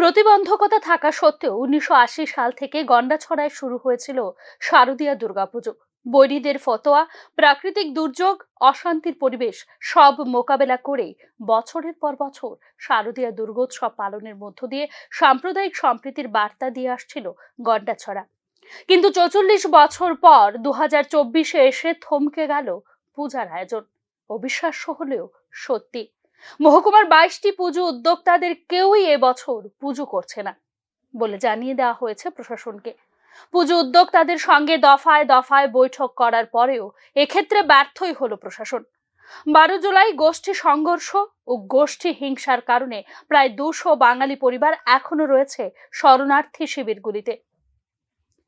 প্রতিবন্ধকতা থাকা সত্ত্বেও উনিশশো আশি সাল থেকে গন্ডাছড়ায় শুরু হয়েছিল শারদীয়া দুর্গাপুজো। বৈরীদের ফতোয়া, প্রাকৃতিক দুর্যোগ, অশান্তির পরিবেশ সব মোকাবেলা করে বছরের পর বছর শারদীয়া দুর্গোৎসব পালনের মধ্য দিয়ে সাম্প্রদায়িক সম্প্রীতির বার্তা দিয়ে আসছিল গন্ডাছড়া কিন্তু চৌচল্লিশ বছর পর দু হাজার এসে থমকে গেল পূজার আয়োজন। অবিশ্বাস্য হলেও সত্যি। মহকুমার বাইশটি পুজো উদ্যোক্তাদের কেউই এবছর পুজো করছে না বলে জানিয়ে দেওয়া হয়েছে প্রশাসনকে। পুজো উদ্যোক্তাদের সঙ্গে দফায় দফায় বৈঠক করার পরেও এক্ষেত্রে ব্যর্থই হলো প্রশাসন। বারো জুলাই গোষ্ঠী সংঘর্ষ ও গোষ্ঠী হিংসার কারণে প্রায় দুশো বাঙালি পরিবার এখনও রয়েছে শরণার্থী শিবিরগুলিতে।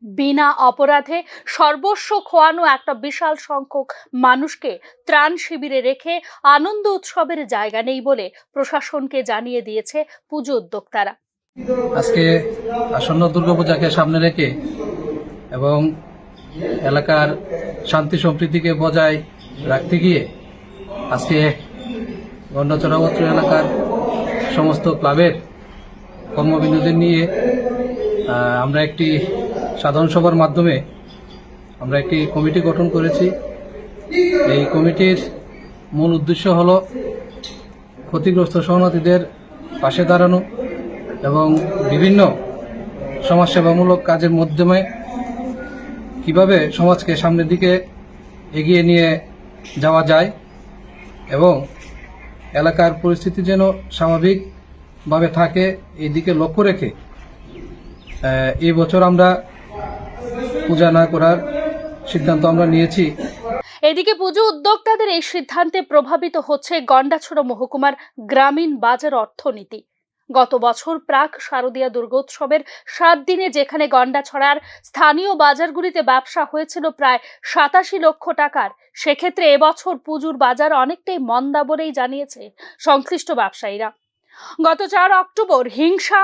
বিনা অপরাধে সর্বস্ব খোয়ানো একটা বিশাল সংখ্যক মানুষকে ত্রাণ শিবিরে রেখে আনন্দ উৎসবের জায়গা নেই বলে প্রশাসনকে জানিয়ে দিয়েছে পুজো উদ্যোক্তারা। আজকে আসন্ন দুর্গাপূজাকে সামনে রেখে এবং এলাকার শান্তি সম্প্রীতিকে বজায় রাখতে গিয়ে আজকে গন্ডাচড়াবত্র এলাকার সমস্ত ক্লাবের কর্মবিন্দুদের নিয়ে আমরা একটি সাধারণ সভার মাধ্যমে আমরা একটি কমিটি গঠন করেছি। এই কমিটির মূল উদ্দেশ্য হল ক্ষতিগ্রস্ত শরণার্থীদের পাশে দাঁড়ানো এবং বিভিন্ন সমাজসেবামূলক কাজের মাধ্যমে কীভাবে সমাজকে সামনের দিকে এগিয়ে নিয়ে যাওয়া যায় এবং এলাকার পরিস্থিতি যেন স্বাভাবিকভাবে থাকে এই দিকে লক্ষ্য রেখে এই বছর আমরা পূজা না করার সিদ্ধান্ত আমরা নিয়েছি। এদিকে পুজো উদ্যোক্তাদের এই সিদ্ধান্তে প্রভাবিত হচ্ছে গন্ডাছড়া মহকুমার গ্রামীণ বাজার অর্থনীতি। গত বছর প্রাক শারদীয়া দুর্গোৎসবের সাত দিনে যেখানে গন্ডাছড়ার স্থানীয় বাজারগুলিতে ব্যবসা হয়েছিল প্রায় সাতাশি লক্ষ টাকার, সেক্ষেত্রে এবছর পুজোর বাজার অনেকটাই মন্দা বলেই জানিয়েছে সংশ্লিষ্ট ব্যবসায়ীরা। গত চার অক্টোবর হিংসা,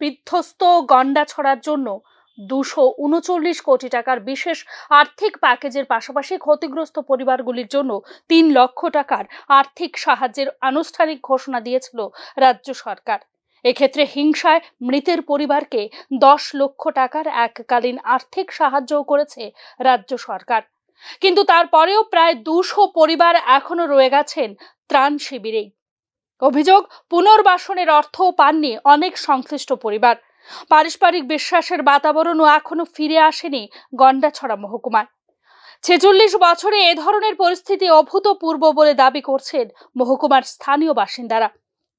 বিধ্বস্ত গন্ডাছড়ার জন্য দুশো উনচল্লিশ কোটি টাকার বিশেষ আর্থিক প্যাকেজের পাশাপাশি ক্ষতিগ্রস্ত পরিবারগুলির জন্য তিন লক্ষ টাকার আর্থিক সাহায্যের আনুষ্ঠানিক ঘোষণা দিয়েছিল রাজ্য সরকার। এক্ষেত্রে হিংসায় মৃতের পরিবারকে দশ লক্ষ টাকার এককালীন আর্থিক সাহায্যও করেছে রাজ্য সরকার। কিন্তু তারপরেও প্রায় দুশো পরিবার এখনও রয়ে গেছেন ত্রাণ শিবিরেই। অভিযোগ, পুনর্বাসনের অর্থও পাননি অনেক সংশ্লিষ্ট পরিবার। পারস্পরিক বিশ্বাসের বাতাবরণও এখনও ফিরে আসেনি গন্ডাছড়া মহকুমায়। ছেচল্লিশ বছরে এ ধরনের পরিস্থিতি অভূতপূর্ব বলে দাবি করছেন মহকুমার স্থানীয় বাসিন্দারা।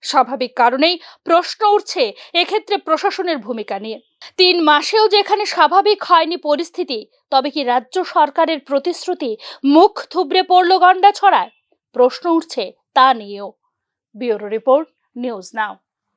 স্বাভাবিক কারণেই প্রশ্ন উঠছে এক্ষেত্রে প্রশাসনের ভূমিকা নিয়ে। তিন মাসেও যেখানে স্বাভাবিক হয়নি পরিস্থিতি, তবে কি রাজ্য সরকারের প্রতিশ্রুতি মুখ থুবড়ে পড়ল গন্ডাছড়ায়? প্রশ্ন উঠছে তা নিয়েও। Bureau report, news now.